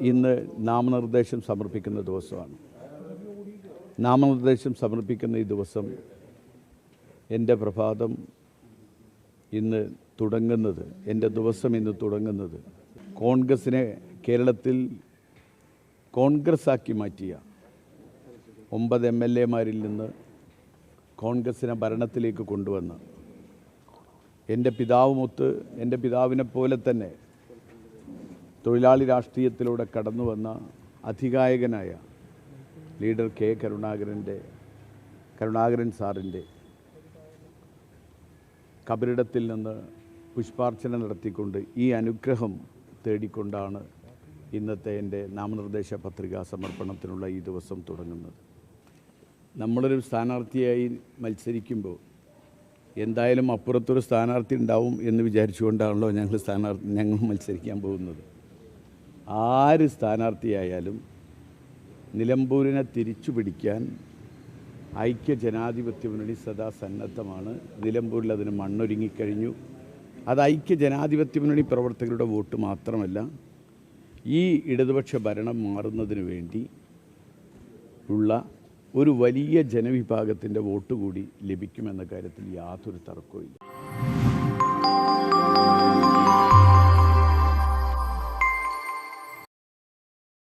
ഇന്ന് നാമനിർദ്ദേശം സമർപ്പിക്കുന്ന ദിവസമാണ്. നാമനിർദ്ദേശം സമർപ്പിക്കുന്ന ഈ ദിവസം എന്റെ പ്രഭാതം ഇന്ന് തുടങ്ങുന്നത് എന്റെ ദിവസം ഇന്ന് തുടങ്ങുന്നത് കോൺഗ്രസിനെ കേരളത്തിൽ കോൺഗ്രസ് ആക്കി മാറ്റിയ ഒമ്പത് എം എൽ എമാരിൽ നിന്ന് കോൺഗ്രസിനെ ഭരണത്തിലേക്ക് കൊണ്ടുവന്ന് എന്റെ പിതാവുമൊത്ത് എന്റെ പിതാവിനെ പോലെ തന്നെ തൊഴിലാളി രാഷ്ട്രീയത്തിലൂടെ കടന്നു വന്ന അധികായകനായ ലീഡർ കെ കരുണാകരന്റെ കരുണാകരൻ സാറിന്റെ കബറിടത്തിൽ നിന്ന് പുഷ്പാർച്ചന നടത്തിക്കൊണ്ട് ഈ അനുഗ്രഹം തേടിക്കൊണ്ടാണ് ഇന്നത്തെ എന്റെ നാമനിർദ്ദേശ പത്രികാ സമർപ്പണത്തിനുള്ള ഈ ദിവസം തുടങ്ങുന്നത്. നമ്മളൊരു സ്ഥാനാർത്ഥിയായി മത്സരിക്കുമ്പോൾ എന്തായാലും അപ്പുറത്തൊരു സ്ഥാനാർത്ഥി ഉണ്ടാവും എന്ന് വിചാരിച്ചുകൊണ്ടാണല്ലോ ഞങ്ങൾ സ്ഥാനാർത്ഥി ഞങ്ങൾ മത്സരിക്കാൻ പോകുന്നത്. ആര് സ്ഥാനാർത്ഥിയായാലും നിലമ്പൂരിനെ തിരിച്ചു പിടിക്കാൻ ഐക്യ ജനാധിപത്യ മുന്നണി സദാ സന്നദ്ധമാണ്. നിലമ്പൂരിൽ അതിന് മണ്ണൊരുങ്ങിക്കഴിഞ്ഞു അത് ഐക്യ ജനാധിപത്യ മുന്നണി പ്രവർത്തകരുടെ വോട്ട് മാത്രമല്ല ഈ ഇടതുപക്ഷ ഭരണം മാറുന്നതിന് വേണ്ടി ഉള്ള ഒരു വലിയ ജനവിഭാഗത്തിന്റെ വോട്ട് കൂടി ലഭിക്കുമെന്ന കാര്യത്തിൽ യാതൊരു തർക്കവും